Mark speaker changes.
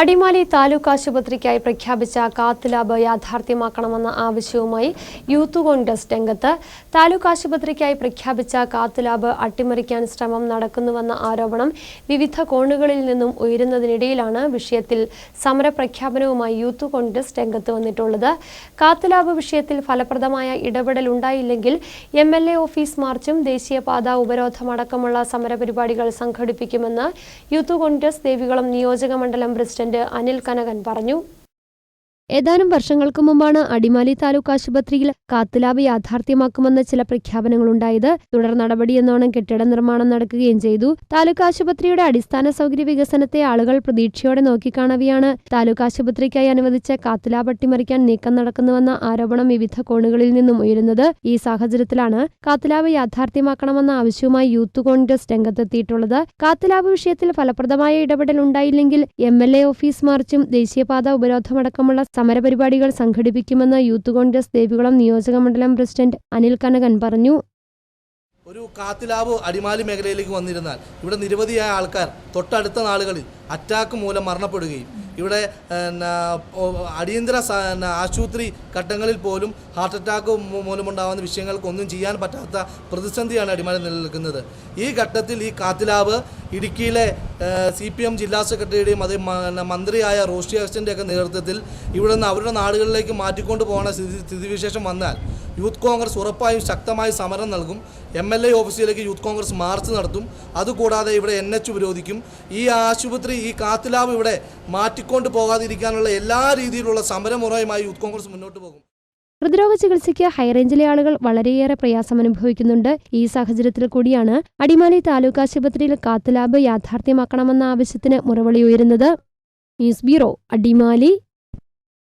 Speaker 1: അടിമാലി താലൂക്ക് ആശുപത്രിക്കായി പ്രഖ്യാപിച്ച cath lab യാഥാർത്ഥ്യമാക്കണമെന്ന ആവശ്യവുമായി youth Congress രംഗത്ത് താലൂക്ക് ആശുപത്രിക്കായി പ്രഖ്യാപിച്ച കാത്ത് ലാബ് അട്ടിമറിക്കാൻ ശ്രമം നടക്കുന്നുവെന്ന ആരോപണം വിവിധ കോണുകളിൽ നിന്നും ഉയരുന്നതിനിടയിലാണ് വിഷയത്തിൽ സമരപ്രഖ്യാപനവുമായി യൂത്ത് കോൺഗ്രസ് രംഗത്ത് വന്നിട്ടുള്ളത്. കാത്ത് ലാബ് വിഷയത്തിൽ ഫലപ്രദമായ ഇടപെടൽ ഉണ്ടായില്ലെങ്കിൽ എം എൽ എ ഓഫീസ് മാർച്ചും ദേശീയപാത ഉപരോധമടക്കമുള്ള സമരപരിപാടികൾ സംഘടിപ്പിക്കുമെന്ന് യൂത്ത് കോൺഗ്രസ് ദേവികുളം നിയോജക മണ്ഡലം പ്രസിഡന്റ് അനിൽ കനകൻ പറഞ്ഞു. ഏതാനും വർഷങ്ങൾക്ക് മുമ്പാണ് അടിമാലി താലൂക്ക് ആശുപത്രിയിൽ കാത്തുലാബ് യാഥാർത്ഥ്യമാക്കുമെന്ന ചില പ്രഖ്യാപനങ്ങളുണ്ടായത്. തുടർ നടപടിയെന്നോണം കെട്ടിട നിർമ്മാണം നടക്കുകയും ചെയ്തു. താലൂക്ക് ആശുപത്രിയുടെ അടിസ്ഥാന സൗകര്യ വികസനത്തെ ആളുകൾ പ്രതീക്ഷയോടെ നോക്കിക്കാണവിയാണ്. താലൂക്ക് ആശുപത്രിക്കായി അനുവദിച്ച കാത്തുലാബ് അട്ടിമറിക്കാൻ നീക്കം നടക്കുന്നുവെന്ന ആരോപണം വിവിധ കോണുകളിൽ നിന്നും ഉയരുന്നത് ഈ സാഹചര്യത്തിലാണ്. കാത്തുലാബ് യാഥാർത്ഥ്യമാക്കണമെന്ന ആവശ്യവുമായി യൂത്ത് കോൺഗ്രസ് രംഗത്തെത്തിയിട്ടുള്ളത്. കാത്തുലാബ് വിഷയത്തിൽ ഫലപ്രദമായ ഇടപെടൽ ഉണ്ടായില്ലെങ്കിൽ എം ഓഫീസ് മാർച്ചും ദേശീയപാത ഉപരോധമടക്കമുള്ള സമരപരിപാടികൾ സംഘടിപ്പിക്കുമെന്ന് യൂത്ത് കോൺഗ്രസ് ദേവികുളം നിയോജക മണ്ഡലം പ്രസിഡന്റ് അനിൽ കനകൻ പറഞ്ഞു.
Speaker 2: ഒരു കാത്തിലാവ് അടിമാലി മേഖലയിലേക്ക് വന്നിരുന്നാൽ ഇവിടെ നിരവധിയായ ആൾക്കാർ തൊട്ടടുത്ത നാളുകളിൽ അറ്റാക്ക് മൂലം മരണപ്പെടുകയും ഇവിടെ അടിയന്തര ആശുപത്രി ഘട്ടങ്ങളിൽ പോലും ഹാർട്ട് അറ്റാക്ക് മൂലമുണ്ടാകുന്ന വിഷയങ്ങൾക്കൊന്നും ചെയ്യാൻ പറ്റാത്ത പ്രതിസന്ധിയാണ് അടിമാലി നിലനിൽക്കുന്നത്. ഈ ഘട്ടത്തിൽ ഈ കാത്തിലാവ് ഇടുക്കിയിലെ സി പി എം ജില്ലാ സെക്രട്ടറിയുടെയും അതേ മന്ത്രിയായ റോഷി അഗസ്റ്റിന്റെ ഒക്കെ നേതൃത്വത്തിൽ ഇവിടെ നിന്ന് അവരുടെ നാടുകളിലേക്ക് മാറ്റിക്കൊണ്ട് പോകുന്ന സ്ഥിതി സ്ഥിതിവിശേഷം വന്നാൽ യൂത്ത് കോൺഗ്രസ് ഉറപ്പായും ശക്തമായി സമരം നൽകും. എം എൽ എ ഓഫീസിലേക്ക് യൂത്ത് കോൺഗ്രസ് മാർച്ച് നടത്തും. അതുകൂടാതെ ഇവിടെ എൻ എച്ച് വിരോധിക്കും ഈ ആശുപത്രി ഈ കാത്തിലാവ് ഇവിടെ മാറ്റിക്കൊണ്ട് പോകാതിരിക്കാനുള്ള എല്ലാ രീതിയിലുള്ള സമരമുറയുമായി യൂത്ത് കോൺഗ്രസ് മുന്നോട്ട് പോകും.
Speaker 1: ഹൃദ്രോഗ ചികിത്സയ്ക്ക് ഹൈറേഞ്ചിലെ ആളുകൾ വളരെയേറെ പ്രയാസം അനുഭവിക്കുന്നുണ്ട് ഈ സാഹചര്യത്തിൽ കൂടിയാണ് അടിമാലി താലൂക്ക് ആശുപത്രിയിൽ കാത്ത് ലാബ് യാഥാർത്ഥ്യമാക്കണമെന്ന ആവശ്യത്തിന് മുറവിളി ഉയരുന്നത്. News bureau Adimali.